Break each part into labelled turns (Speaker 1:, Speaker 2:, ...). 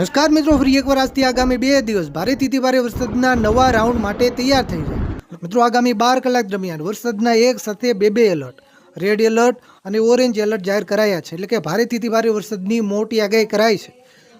Speaker 1: નમસ્કાર મિત્રો, ફરી એકવાર આજથી આગામી બે દિવસ ભારેથી ભારે વરસાદના નવા રાઉન્ડ માટે તૈયાર થઈ જાય મિત્રો, આગામી બાર કલાક દરમિયાન વરસાદના એક સાથે બે બે એલર્ટ, રેડ એલર્ટ અને ઓરેન્જ એલર્ટ જાહેર કરાયા છે. એટલે કે ભારેથી ભારે વરસાદની મોટી આગાહી કરાઈ છે.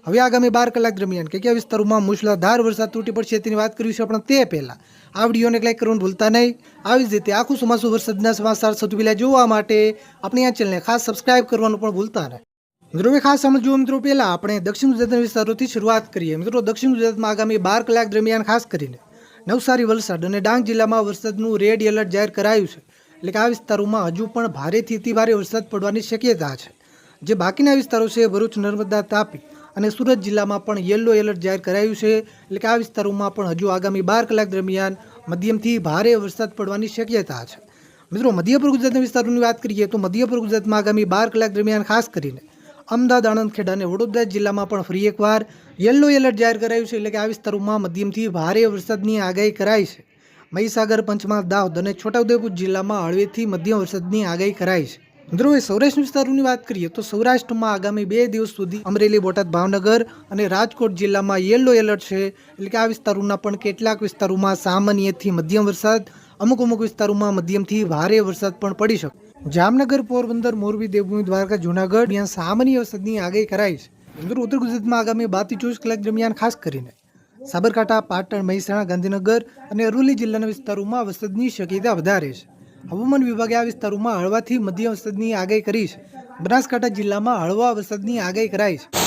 Speaker 1: હવે આગામી બાર કલાક દરમિયાન કયા કયા વિસ્તારોમાં મુશળધાર વરસાદ તૂટી પડશે તેની વાત કરીશું છે પણ તે પહેલાં. આ વિડીયોને લાઈક કરવાનું ભૂલતા નહીં. આવી જ રીતે આખું ચોમાસું વરસાદના સમાચાર સૌથી પહેલાં જોવા માટે આપણી આ ચેનલને ખાસ સબસ્ક્રાઇબ કરવાનું પણ ભૂલતા નહીં. મિત્રો ખાસ સમજવું મિત્રો, પહેલાં આપણે દક્ષિણ ગુજરાતના વિસ્તારોથી શરૂઆત કરીએ. મિત્રો, દક્ષિણ ગુજરાતમાં આગામી બાર કલાક દરમિયાન ખાસ કરીને નવસારી, વલસાડ અને ડાંગ જિલ્લામાં વરસાદનું રેડ એલર્ટ જાહેર કરાયું છે. એટલે કે આ વિસ્તારોમાં હજુ પણ ભારેથી અતિ ભારે વરસાદ પડવાની શક્યતા છે. જે બાકીના વિસ્તારો છે, ભરૂચ, નર્મદા, તાપી અને સુરત જિલ્લામાં પણ યલો એલર્ટ જાહેર કરાયું છે. એટલે કે આ વિસ્તારોમાં પણ હજુ આગામી બાર કલાક દરમિયાન મધ્યમથી ભારે વરસાદ પડવાની શક્યતા છે. મિત્રો, મધ્યપૂર્વ ગુજરાતના વિસ્તારોની વાત કરીએ તો મધ્યપૂર્વ ગુજરાતમાં આગામી બાર કલાક દરમિયાન ખાસ કરીને અમદાવાદ આણંદ ખેડા અને વડોદરા જિલ્લામાં પણ ફરી એકવાર યલો એલર્ટ જાહેર કરાયું છે એટલે કે આ વિસ્તારોમાં મધ્યમથી ભારે વરસાદની આગાહી કરાઈ છે. મહીસાગર, પંચમહાલ, દાહોદ અને છોટાઉદેપુર જિલ્લામાં હળવેથી મધ્યમ વરસાદની આગાહી કરાઈ છે. મિત્રો સૌરાષ્ટ્ર વિસ્તારોની વાત કરીએ તો સૌરાષ્ટ્રમાં આગામી બે દિવસ સુધી અમરેલી, બોટાદ, ભાવનગર અને રાજકોટ જિલ્લામાં યલો એલર્ટ છે એટલે કે આ વિસ્તારોના પણ કેટલાક વિસ્તારોમાં સામાન્યથી મધ્યમ વરસાદ અમુક અમુક વિસ્તારોમાં મધ્યમથી ભારે વરસાદ પણ પડી શકે. જામનગર પોરબંદર મોરબી દેવભૂમિ દ્વારકા જૂનાગઢ ત્યાં સામાન્ય વરસાદની આગાહી કરાઈ છે. મિત્રો ઉત્તર ગુજરાતમાં આગામી બારથી ચોવીસ કલાક દરમિયાન ખાસ કરીને સાબરકાંઠા, પાટણ, મહેસાણા, ગાંધીનગર અને અરવલ્લી જિલ્લાના વિસ્તારોમાં વરસાદની શક્યતા વધારે છે. હવામાન વિભાગે આ વિસ્તારોમાં હળવાથી મધ્યમ વરસાદની આગાહી કરી છે. બનાસકાંઠા જિલ્લામાં હળવા વરસાદની આગાહી કરાઈ છે.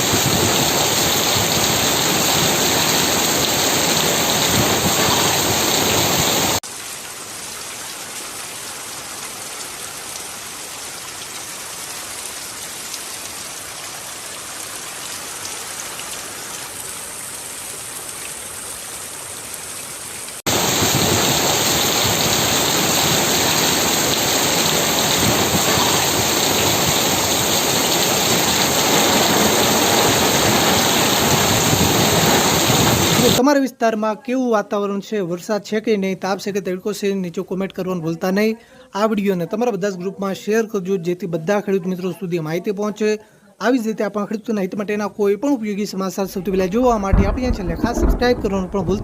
Speaker 1: તો તમારા વિસ્તારમાં કેવું વાતાવરણ છે? વરસાદ છે કે નહીં? તાપ છે કે તડકો છે? નીચે કોમેન્ટ કરવાનું ભૂલતા નહીં. આ વિડીયોને તમારા બધા જ ગ્રુપમાં શેર કરજો, જેથી બધા ખેડૂત મિત્રો સુધી માહિતી પહોંચે. આવી જ રીતે આપણા ખેડૂતોના હિત માટેના કોઈ પણ ઉપયોગી સમાચાર સૌથી પહેલાં જોવા માટે આપણી છેલ્લે ખાસ સબસ્ક્રાઈબ કરવાનું પણ ભૂલતા